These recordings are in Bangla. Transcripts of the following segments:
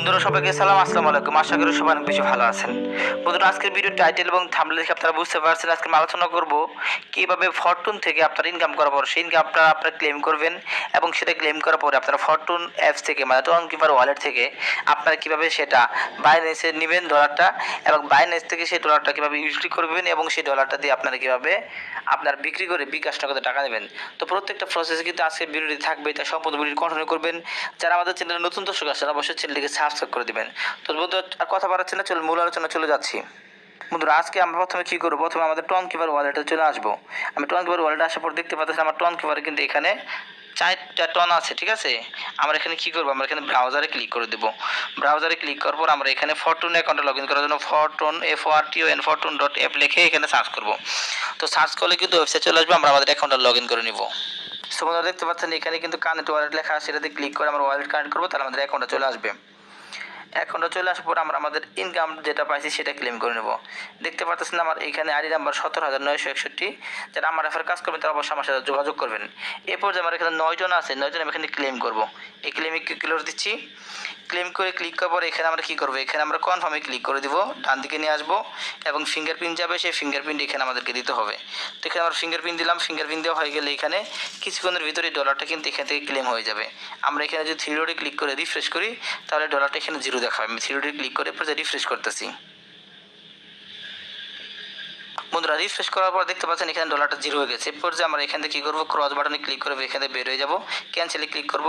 বন্ধুরা, সবাইকে সালাম, আসসালামু আলাইকুম। আশা করি সবাই অনেক বেশি ভালো আছেন। বন্ধুরা, আজকের ভিডিও টাইটেল এবং থাম্বনেল দেখে আপনারা বুঝতে পারছেন আজকে আলোচনা করব কীভাবে ফরটুন থেকে আপনার ইনকাম করার পর সেই ইনকাম আপনারা আপনারা ক্লেম করবেন এবং সেটা ক্লেম করার পরে আপনারা ফরটুন অ্যাপস থেকে মানে টন কিপার ওয়ালেট থেকে আপনারা কীভাবে সেটা বাইন্যান্সে নেবেন ডলারটা এবং বাইন্যান্স থেকে সেই ডলারটা কীভাবে ইউজ করবেন এবং সেই ডলারটা দিয়ে আপনারা কীভাবে আপনার বিক্রি করে বিকাশ টাকাতে টাকা নেবেন। তো প্রত্যেকটা প্রসেসে কিন্তু আজকের ভিডিওটি থাকবে তাই সম্পূর্ণ ভিডিও কন্টিনিউ করবেন। যারা আমাদের চ্যানেলে নতুন দর্শক আছেন, অবশ্যই চ্যানেলটিকে সাবস্ক্রাইব করে দেবেন। তো বন্ধু, আর কথা বাড়াচ্ছি না চলুন মূল আলোচনা চলে যাচ্ছি। বন্ধুরা, আজকে আমরা প্রথমে কী করব? প্রথমে আমাদের টন কিপার ওয়ালেটে চলে আসব। আমি টন কিপার ওয়ালেটে আসার পর দেখতে পাচ্ছি আমার টন কিপারে কিন্তু এখানে চারটা টন আছে, ঠিক আছে? আমরা এখানে কী করব? আমরা এখানে ব্রাউজারে ক্লিক করে দেবো। ব্রাউজারে ক্লিক করার পর আমরা এখানে ফরটুন অ্যাকাউন্টে লগ ইন করার জন্য fortune F R T O N fortune dot app লিখে এখানে সার্চ করব। তো সার্চ করলে কিন্তু ওয়েবসাইট চলে আসবে, আমরা আমাদের অ্যাকাউন্টে লগ ইন করে নিব। সো বন্ধুরা, দেখতে পাচ্ছেন এখানে কিন্তু কানেক্ট ওয়ালেট লেখা আছে, সেটাতে ক্লিক করে আমরা ওয়ালেট কানেক্ট করব, তাহলে আমাদের অ্যাকাউন্টে চলে আসবে। অ্যাকাউন্টে চলে আসার পর আমরা আমাদের ইনকাম যেটা পাইছি সেটা ক্লেম করে নেব। দেখতে পাচ্ছেন আমার এখানে আইডি নাম্বার সতেরো হাজার নয়শো একষট্টি। যারা আমার রেফার কাজ করবেন, তারা অবশ্যই আমার সাথে যোগাযোগ করবেন। এরপর যে আমার এখানে নয়জন আছে নয়জন আমি এখানে ক্লেম করব। এই ক্লেমে ক্লিক দিচ্ছি। ক্লেম করে ক্লিক করার পর এখানে আমরা কী করব? এখানে আমরা কনফার্মে ক্লিক করে দিব, ডান দিকে নিয়ে আসব এবং ফিঙ্গারপ্রিন্ট যাবে, সেই ফিঙ্গারপ্রিন্ট এখানে আমাদেরকে দিতে হবে। তো এখানে আমরা ফিঙ্গারপ্রিন্ট দিলাম ফিঙ্গারপ্রিন্ট দেওয়া হয়ে গেলে এখানে কিছুক্ষণের ভিতরে ডলারটা কিন্তু এখান থেকে ক্লেম হয়ে যাবে। আমরা এখানে যদি থ্রি ডোরে ক্লিক করে রিফ্রেশ করি, তাহলে ডলারটা এখানে জিরো দেখাবে আমি থ্রি ডি ক্লিক করে রিফ্রেশ করতেছি। বন্ধুরা রিফ্রেশ করার পর দেখতে পাচ্ছেন এখানে ডলারটা জিরো হয়ে গেছে। এরপর যে আমরা এখান থেকে কী করব? ক্রস বাটনে ক্লিক করব এখানে বের হয়ে যাব। ক্যান্সেলে ক্লিক করব।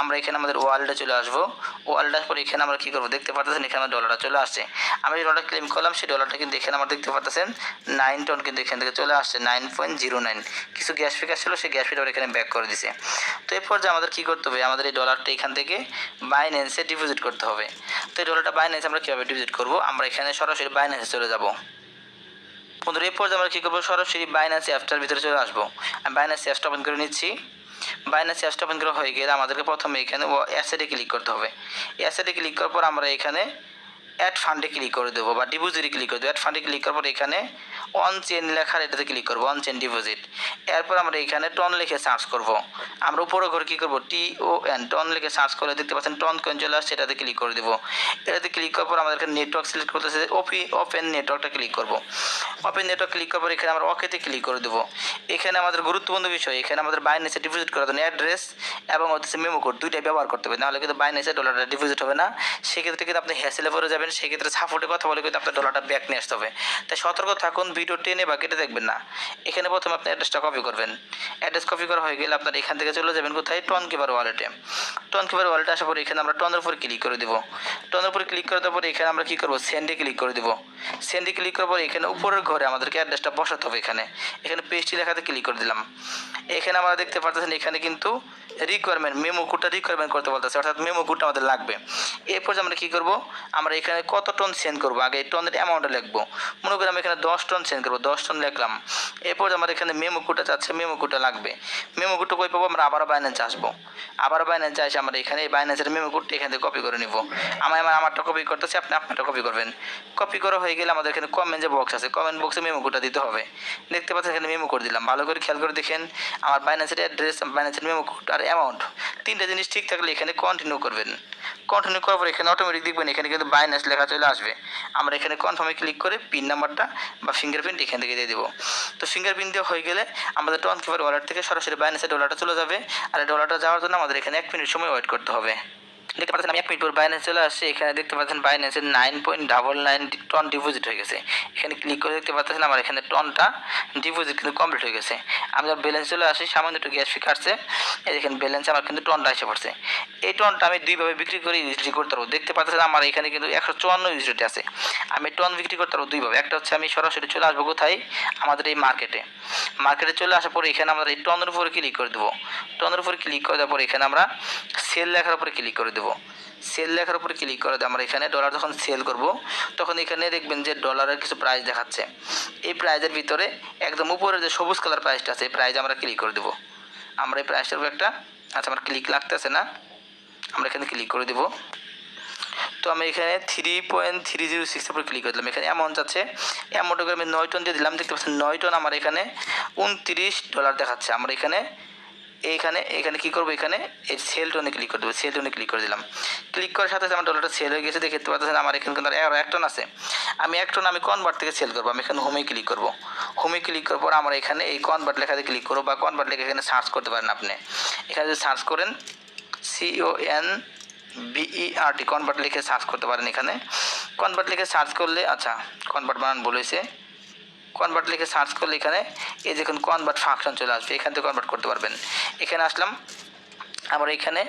আমরা এখানে আমাদের ওয়ালটা চলে আসব। ওয়ালটার পর এখানে আমরা কী করব? দেখতে পাচ্ছেন এখানে আমার ডলারটা চলে আসছে। আমি যে ডলার ক্লেম করলাম, সেই ডলারটা কিন্তু এখানে আমার দেখতে পাচ্ছেন নাইন টন কিন্তু এখান থেকে চলে আসছে নাইন পয়েন্ট জিরো নাইন কিছু গ্যাস ফিক ছিল, সেই গ্যাস ফিটা এখানে ব্যাক করে দিছে। তো এরপর যে আমাদের কী করতে হবে? আমাদের এই ডলারটা এখান থেকে বাইন্যান্সে ডিপোজিট করতে হবে। তো এই ডলারটা বাইন্যান্সে আমরা কীভাবে ডিপোজিট করব? আমরা এখানে সরাসরি বাইন্যান্সে চলে যাব। বন্ধুরা এরপর আমরা কী করব? সরাসরি বাইনান্স অ্যাপটার ভিতরে চলে আসব। আমি বাইনান্স অ্যাপটা ওপেন করে নিচ্ছি। বাইনান্স অ্যাপটা ওপেন করা হয়ে গেলে আমাদেরকে প্রথমে এখানে অ্যাসেটে ক্লিক করতে হবে। অ্যাসেটে ক্লিক করার পর আমরা এখানে অ্যাড ফান্ডে ক্লিক করে দেবো বা ডিপোজিটে ক্লিক করে দেবো। অ্যাড ফান্ডে ক্লিক করার পর এখানে অন চেন লেখার এটাতে ক্লিক করব অন চেন ডিপোজিট এরপর আমরা এখানে টন লিখে সার্চ করব। আমরা উপরে ঘরে কী করব? টি ও এন টন লিখে সার্চ করে দেখতে পাচ্ছেন টন কয়েন চলে আসছে এটাতে ক্লিক করে দেবো। এটাতে ক্লিক করার পর আমাদেরকে নেটওয়ার্ক সিলেক্ট করতেছে ওপি ওপেন নেটওয়ার্কটা ক্লিক করব। ওপেন নেটওয়ার্ক ক্লিক করার পর এখানে আমরা ওকেতে ক্লিক করে দেবো। এখানে আমাদের গুরুত্বপূর্ণ বিষয়, এখানে আমাদের বাইনেসে ডিপোজিট করার জন্য অ্যাড্রেস এবং হচ্ছে মেমো কোড দুইটাই ব্যবহার করতে হবে। নাহলে কিন্তু বাইনেসে ডলারটা ডিপোজিট হবে না। সেক্ষেত্রে কিন্তু আপনি হ্যাসেলে পরে যাবেন সেক্ষেত্রে সাপোর্টে কথা বলে কিন্তু আপনার ডলারটা ব্যাক নিয়ে আসতে হবে। তাই সতর্ক থাকুন ভিডিও টেনে বা কেটে দেখবেন না। এখানে প্রথমে আপনি অ্যাড্রেসটা কপি করবেন। অ্যাড্রেস কপি করা হয়ে গেলে আপনার এখান থেকে চলে যাবেন কোথায়? টন কিপার ওয়ালেটে টন কিপার ওয়ালেটে আসার পরে এখানে আমরা টনের উপর ক্লিক করে দেবো। টনের উপর ক্লিক করে দেওয়ার পরে এখানে আমরা কী করব? সেন্ডে ক্লিক করে দেবো। সেন্ডে ক্লিক করার পর এখানে উপরের ঘরে আমাদেরকে অ্যাড্রেসটা বসাতে হবে এখানে। এখানে পেস্টি লেখাতে ক্লিক করে দিলাম। এখানে আমরা দেখতে পাচ্ছেন এখানে কিন্তু রিকোয়ারমেন্ট মেমো কোডটা রিকোয়ারমেন্ট করতে বলতেছে। অর্থাৎ মেমো কোডটা আমাদের লাগবে। এরপর আমরা কী করব? আমরা এখানে কত টন সেন্ড করব? আগে টনের অ্যামাউন্টটা লিখব। মনে করি আমি এখানে দশ টন সেন্ড করব, দশ টন লিখলাম। এরপর আমার এখানে মেমো কোডটা চাচ্ছে মেমো কোডটা লাগবে। মেমো কোডটা কই পাবো? আমরা আবারও বাইন্যান্সে আসব। আবারও বাইন্যান্সে আসে, আমরা এখানে এই বাইন্যান্সের মেমো কোডটা এখান থেকে কপি করে নিব। আমি আমার আমারটা কপি করতেছি, আপনি আপনারটা কপি করবেন। কপি করা হয়ে গেলে আমাদের এখানে কমেন্ট যে বক্স আছে কমেন্ট বক্সে মেমো কোডটা দিতে হবে। দেখতে পাচ্ছেন এখানে মেমো কোড দিলাম। ভালো করে খেয়াল করে দেখেন, আমার বাইন্যান্সের অ্যাড্রেস বাইন্যান্সের মেমো কোড আর অ্যামাউন্ট তিনটা জিনিস ঠিক থাকলে এখানে কন্টিনিউ করবেন। কন্টিনিউ করার পর এখানে অটোমেটিক দেখবেন, এখানে কিন্তু বাইন্যান্স লেখা চলে আসবে। আমরা এখানে কনফার্মে ক্লিক করে পিন নাম্বারটা বা ফিঙ্গারপ্রিন্ট এখান থেকে দিয়ে দেবো। তো ফিঙ্গারপ্রিন্ট দেওয়া হয়ে গেলে আমাদের টন কিপার ওয়ালেট থেকে সরাসরি বাইন্যান্সের ডলারটা চলে যাবে। আর ডলারটা যাওয়ার জন্য আমাদের এখানে এক মিনিট সময় ওয়েট করতে হবে। দেখতে পাচ্ছেন আমি এক মিনিট বাইন্যান্স চলে আসছে। এখানে দেখতে পাচ্ছেন বাইন্যান্সের nine point double nine ton deposit হয়ে গেছে। এখানে ক্লিক করে দেখতে পাচ্ছেন আমার এখানে টনটা ডিপোজিট কিন্তু কমপ্লিট হয়ে গেছে। আমি যখন ব্যালেন্স চলে আসি সামান্য একটু গ্যাস ফি কাটছে এই দেখেন ব্যালেন্স আমার কিন্তু টনটা এসে পড়ছে। এই টনটা আমি দুইভাবে বিক্রি করে ইউজিটি করতে পারব। দেখতে পাচ্ছেন আমার এখানে কিন্তু একশো চুয়ান্ন ইউজিটি আছে। আমি টন বিক্রি করতে পারব দুইভাবে। একটা হচ্ছে আমি সরাসরি চলে আসব কোথায়? আমাদের এই মার্কেটে মার্কেটে চলে আসার পরে এখানে আমরা এই টনের উপরে ক্লিক করে দেবো। টনের উপরে ক্লিক করে দেওয়ার পরে এখানে আমরা সেল লেখার উপরে ক্লিক করে দেবো। সেল লেখার উপরে ক্লিক করে আমরা এখানে ডলার যখন সেল করব, তখন এখানে দেখবেন যে ডলারের কিছু প্রাইস দেখাচ্ছে। এই প্রাইজের ভিতরে একদম উপরে যে সবুজ কালার প্রাইসটা আছে, এই প্রাইজ আমরা ক্লিক করে দেবো। আমরা এই প্রাইসটার উপর একটা আচ্ছা আমার ক্লিক লাগতেছে না। আমরা এখানে ক্লিক করে দেবো। তো আমি এখানে থ্রি পয়েন্ট থ্রি জিরো সিক্সের উপর ক্লিক করে দিলাম। এখানে অ্যামাউন্ট আছে অ্যামাউন্ট করে আমি নয় টন দিয়ে দিলাম। দেখতে পাচ্ছেন, নয় টন আমার এখানে উনত্রিশ ডলার দেখাচ্ছে। আমরা এখানে এইখানে এখানে কি করব এখানে? এই সেল টোনে ক্লিক করে দেবো সেল টোনে ক্লিক করে দিলাম। ক্লিক করার সাথে আমার ডলারটা সেল হয়ে গেছে, দেখতে পাচ্ছেন আমার এখানে কিন্তু আরও এক টন আছে। আমি এক টন আমি কনভার্ট থেকে সেল করব, আমি এখানে হোমে ক্লিক করব। হোমে ক্লিক করার পর আমার এখানে এই কনভার্ট লেখাতে ক্লিক করব, বা কনভার্ট লেখা এখানে সার্চ করতে পারেন আপনি। এখানে যদি সার্চ করেন C O N V E R T convert লিখে সার্চ করতে পারেন এখানে। কনভার্ট লিখে সার্চ করলে আচ্ছা কনভার্ট বানান বলেছে কনভার্ট লিখে সার্চ করলে এখানে এই দেখুন কনভার্ট ফাংশন চলে আসবে। এখান থেকে কনভার্ট করতে পারবেন। এখানে আসলাম। আমরা এখানে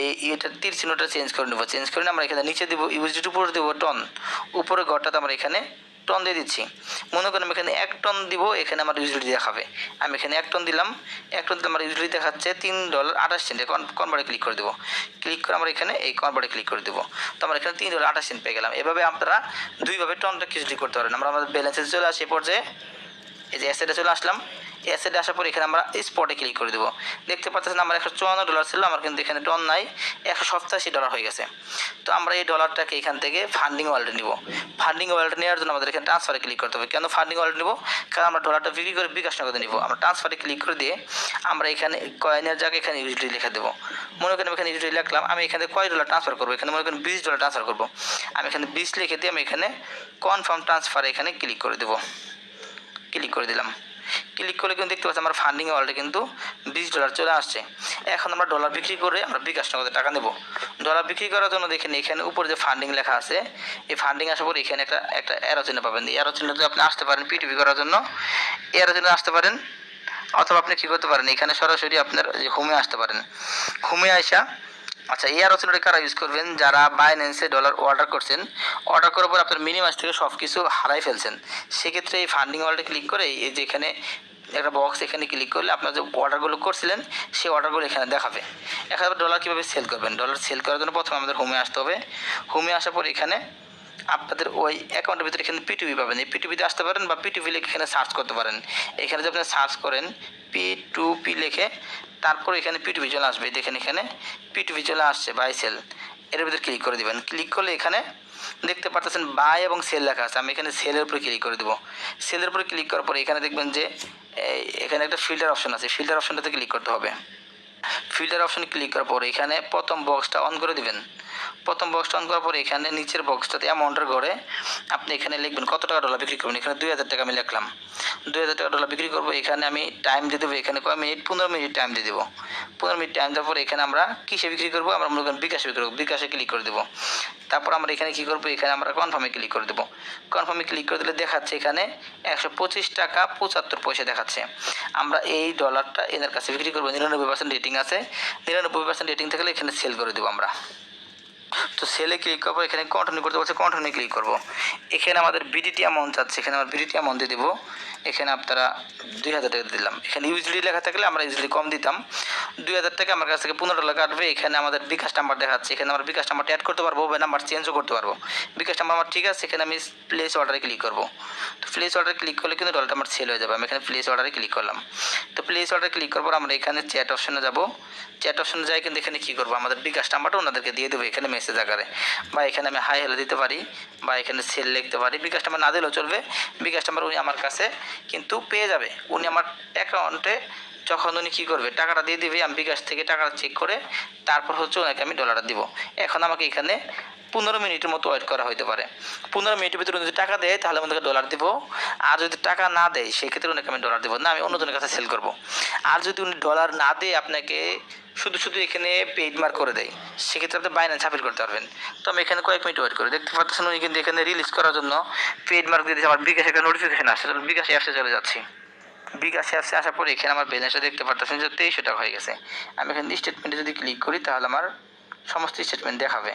এই ইয়েটার তীর চিহ্নটা চেঞ্জ করে নেব। চেঞ্জ করে আমরা এখানে নিচে দেবো ইউজিট উপরে দেবো টন উপরে ঘরটাতে আমরা এখানে টন দিয়ে দিচ্ছি। মনে করেন আমি এখানে এক টন দিব, এখানে আমার ইউজিলিটি দেখাবে। আমি এখানে এক টন দিলাম, এক টন দিলে আমার ইউজিলিটি দেখাচ্ছে তিন ডলার আঠাশ সেন্টে কনভার্টে ক্লিক করে দেবো। ক্লিক করে আমরা এখানে এই কনভার্টে ক্লিক করে দেবো। তো আমরা এখানে তিন ডলার আঠাশ সেন্ট পেয়ে গেলাম। এভাবে আপনারা দুইভাবে টনটা কিছুটি করতে পারেন। আমরা আমাদের ব্যালেন্সে চলে আসি এই পর্যায়ে এই যে অ্যাসেটে চলে আসলাম। অ্যাসেটে আসার পর এখানে আমরা স্পটে ক্লিক করে দেবো। দেখতে পাচ্ছেন আমার একশো চুয়ান্ন ডলার ছিল, আমার কিন্তু এখানে ডন নাই, একশো সপ্তাশি ডলার হয়ে গেছে। তো আমরা এই ডলারটাকে এখান থেকে ফান্ডিং ওয়ালেটে নিব। ফান্ডিং ওয়ালেটে নেওয়ার জন্য আমাদের এখানে ট্রান্সফারে ক্লিক করতে হবে। কেন ফান্ডিং ওয়ালেট নিব? কারণ আমরা ডলারটা বিক্রি করে বিকাশ নগদে নিব। আমরা ট্রান্সফারে ক্লিক করে দিয়ে আমরা এখানে কয়েনের জায়গায় এখানে ইউজিটি লিখে দেবো। মনে করেন এখানে ইউজিটি লিখলাম, আমি এখানে কয় ডলার ট্রান্সফার করব? এখানে মনে করেন বিশ ডলার ট্রান্সফার করব। আমি এখানে বিশ লিখে দিয়ে আমি এখানে কনফার্ম ট্রান্সফারে এখানে ক্লিক করে দেবো। ক্লিক করে দিলাম। ক্লিক করলে কিন্তু দেখতে পাচ্ছি আমার ফান্ডিং ওয়ালেটে কিন্তু বিশ ডলার চলে আসছে। এখন আমরা ডলার বিক্রি করে আমরা বিকাশ নগদে টাকা নেব। ডলার বিক্রি করার জন্য দেখেন এখানে উপরে যে ফান্ডিং লেখা আছে, এই ফান্ডিং আসার পর এখানে একটা একটা অ্যারো পাবেন। এই অ্যারো চিহ্নতে আপনি আসতে পারেন পিটিপি করার জন্য। অ্যারো চিহ্ন আসতে পারেন, অথবা আপনি কী করতে পারেন? এখানে সরাসরি আপনার হোমে আসতে পারেন। হোমে আসা আচ্ছা এই আরও চিহ্নটি কারা ইউজ করবেন, যারা বাইন্যান্সে ডলার অর্ডার করছেন অর্ডার করার পর আপনার মিনিমাস থেকে সব কিছু হারাই ফেলছেন। সেক্ষেত্রে এই ফান্ডিং ওয়ালেটে ক্লিক করে এই যে এখানে একটা বক্স এখানে ক্লিক করলে আপনার যে অর্ডারগুলো করছিলেন, সেই অর্ডারগুলো এখানে দেখাবে। এখানে ডলার কীভাবে সেল করবেন? ডলার সেল করার জন্য প্রথমে আমাদের হোমে আসতে হবে। হোমে আসার পর এখানে আপনাদের ওই অ্যাকাউন্টের ভিতরে এখানে পিটিভি পাবেন। এই পিটিভিতে আসতে পারেন বা পিটিভি লিখে এখানে সার্চ করতে পারেন। এখানে যদি আপনি সার্চ করেন পি টু পি লিখে তারপর এখানে পিটু ভিজুয়াল আসবে দেখেন এখানে পিটু ভিজুয়াল আসছে বাই সেল এর ভিতরে ক্লিক করে দেবেন। ক্লিক করলে এখানে দেখতে পাচ্ছেন বাই এবং সেল লেখা আছে। আমি এখানে সেলের উপরে ক্লিক করে দেবো। সেলের উপরে ক্লিক করার পরে এখানে দেখবেন যে এখানে একটা ফিল্টার অপশন আছে। ফিল্টার অপশনটাতে ক্লিক করতে হবে। ফিল্টার অপশন ক্লিক করার পরে এখানে প্রথম বক্সটা অন করে দিবেন। প্রথম বক্সটা অন করার পরে এখানে নিচের বক্সটাতে অ্যামাউন্টের ঘরে আপনি এখানে লিখবেন কত টাকা ডলার বিক্রি করবেন। এখানে দুই হাজার টাকা আমি লিখলাম। দুই হাজার টাকা ডলার বিক্রি করব, এখানে আমি টাইম দিয়ে দেবো, এখানে কয় মিনিট পনেরো মিনিট টাইম দিয়ে দেবো। পনেরো মিনিট টাইম দেওয়ার পরে এখানে আমরা কিসে বিক্রি করব? আমরা মনে করেন বিকাশে বিক্রি করব। বিকাশে ক্লিক করে দেবো। তারপর আমরা এখানে কী করব? এখানে আমরা কনফার্মে ক্লিক করে দেবো। কনফার্মে ক্লিক করে দিলে দেখাচ্ছে এখানে একশো পঁচিশ টাকা পঁচাত্তর পয়সা দেখাচ্ছে। আমরা এই ডলারটা এনার কাছে বিক্রি করব। নিরানব্বই পার্সেন্ট রেটিং আছে। নিরানব্বই পার্সেন্ট রেটিং থাকলে এখানে সেল করে দেবো আমরা। তো সেলে ক্লিক করব, এখানে কন্টিনিউ করতে বলছে কন্টিনিউ ক্লিক করব। এখানে আমাদের বিডিটি অ্যামাউন্ট যাচ্ছে, এখানে আমার বিডিটি অ্যামাউন্ট দিয়ে দেবো। এখানে আপনারা দুই হাজার টাকা দিলাম। এখানে ইউজলি লেখা থাকলে আমরা ইউজলি কম দিতাম। দুই হাজার টাকা আমার কাছ থেকে পনেরো টাকা কাটবে, এখানে আমাদের বিকাশ নাম্বার দেখাচ্ছে। এখানে আমরা বিকাশ নাম্বারটা অ্যাড করতে পারব, বা নাম্বার চেঞ্জও করতে পারব। বিকাশ নাম্বার আমার ঠিক আছে, এখানে আমি প্লেস অর্ডারে ক্লিক করব। তো প্লেস অর্ডারে ক্লিক করলে কিন্তু ডলারটা আমার সেল হয়ে যাবে। আমি এখানে প্লেস অর্ডারে ক্লিক করলাম। তো প্লেস অর্ডারে ক্লিক করার পর আমরা এখানে চ্যাট অপশনে যাব। চ্যাট অপশনে যাই কিন্তু এখানে কী করব? আমাদের বিকাশ নাম্বারটা ওনাদেরকে দিয়ে দেবো। এখানে মেসেজ আকারে বা এখানে আমি হাই হ্যালো দিতে পারি, বা এখানে সেল লিখতে পারি। বিকাশ নাম্বার না দিলেও চলবে। বিকাশ নাম্বার উনি আমার কাছে কিন্তু পেয়ে যাবে। উনি আমার অ্যাকাউন্টে যখন উনি কী করবে, টাকাটা দিয়ে দিবে, আমি বিকাশ থেকে টাকাটা চেক করে তারপর হচ্ছে ওনাকে আমি ডলারটা দিব। এখন আমাকে এখানে পনেরো মিনিটের মতো ওয়েট করা হতে পারে। পনেরো মিনিটের ভিতরে যদি টাকা দেয়, তাহলে আমি ওনাকে ডলার দিব। আর যদি টাকা না দেয়, সেক্ষেত্রে ওনাকে আমি ডলার দেবো। না, আমি অন্যজনের কাছে সেল করব। আর যদি উনি ডলার না দিয়ে আপনাকে, শুধু শুধু এখানে পেইড মার্ক করে দেয়। সেক্ষেত্রে আপনি বাইন্যান্স আপিল করতে পারবেন। তো আমি এখানে কয়েক মিনিট ওয়েট করি। দেখতে পাচ্ছেন উনি কিন্তু এখানে রিলিজ করার জন্য পেইড মার্ক দিয়ে দিয়েছে। আমার বিকাশ একটা নোটিফিকেশন আসছে। বিকাশ অ্যাপসে চলে যাচ্ছি। বিকাশ অ্যাপসে আসার পরে এখানে আমার ব্যালেন্সটা দেখতে পাচ্ছেন যে তেইশশো টাকা হয়ে গেছে। আমি এখানে স্টেটমেন্টে যদি ক্লিক করি, তাহলে আমার সমস্ত স্টেটমেন্ট দেখাবে।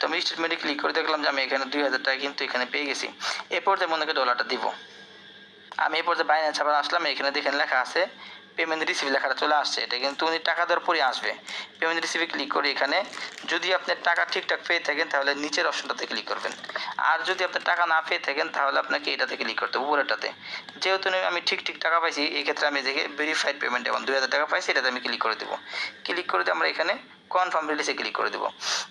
তো আমি স্টেটমেন্টে ক্লিক করে দেখলাম যে আমি এখানে দুই হাজার টাকা কিন্তু এখানে পেয়ে গেছি। এরপর যে মনে ডলারটা দিব। আমি এই যে বাইন্যান্স আবার আসলাম, এখানে দেখেন লেখা আছে পেমেন্ট রিসিভ লেখাটা চলে আসছে। এটা কিন্তু উনি টাকা দেওয়ার পরে আসবে। পেমেন্ট রিসিভে ক্লিক করে এখানে যদি আপনার টাকা ঠিকঠাক পেয়ে থাকেন, তাহলে নিচের অপশনটাতে ক্লিক করবেন। আর যদি আপনার টাকা না পেয়ে থাকেন, তাহলে আপনাকে এটাতে ক্লিক করতে হবে উপরেটাতে যেহেতু আমি ঠিক ঠিক টাকা পাইছি এই ক্ষেত্রে আমি দেখে ভেরিফাইড পেমেন্ট এবং দুই হাজার টাকা পাইছি, এটাতে আমি ক্লিক করে দেবো। ক্লিক করে দিয়ে আমরা এখানে কনফার্ম রিলিজে ক্লিক করে দেবো।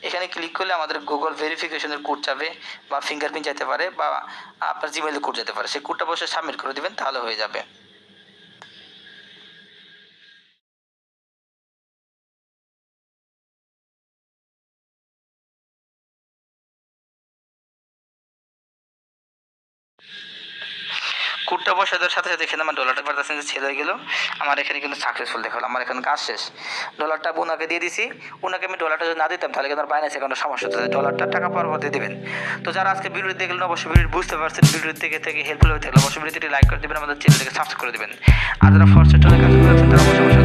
এখানে ক্লিক করলে আমাদের গুগল ভেরিফিকেশনের কোড যাবে বা ফিঙ্গারপ্রিন্ট যেতে পারে বা আপনার জিমেলের কোড যেতে পারে। সেই কোডটা অবশ্যই সাবমিট করে দেবেন, তাহলে হয়ে যাবে। কুটটা বসে দেওয়ার সাথে সাথে এখানে আমার ডলারটা পারতেছেন যে ছেলে গেলো। আমার এখানে কিন্তু সাকসেসফুল দেখাল আমার এখানে কাজ শেষ। ডলারটা ওনাকে দিয়ে দিছি। ওনাকে আমি ডলারটা যদি না দিতাম, তাহলে কিন্তু আমার বাইনান্স অ্যাকাউন্টে সমস্যা হতো ডলারটা টাকা পাওয়ার পর দিয়ে দেবেন। তো যারা আজকে ভিডিও দেখলেন, অবশ্যই ভিডিও বুঝতে পারছেন। ভিডিও থেকে থেকে হেল্পফুল হয়ে থাকলে অবশ্যই ভিডিওটি লাইক করে দেবেন, আমাদের চ্যানেলটিকে সাবস্ক্রাইব করে দেবেন। আর যারা ফার্স্ট চ্যানেলে কাজ করেছেন তারা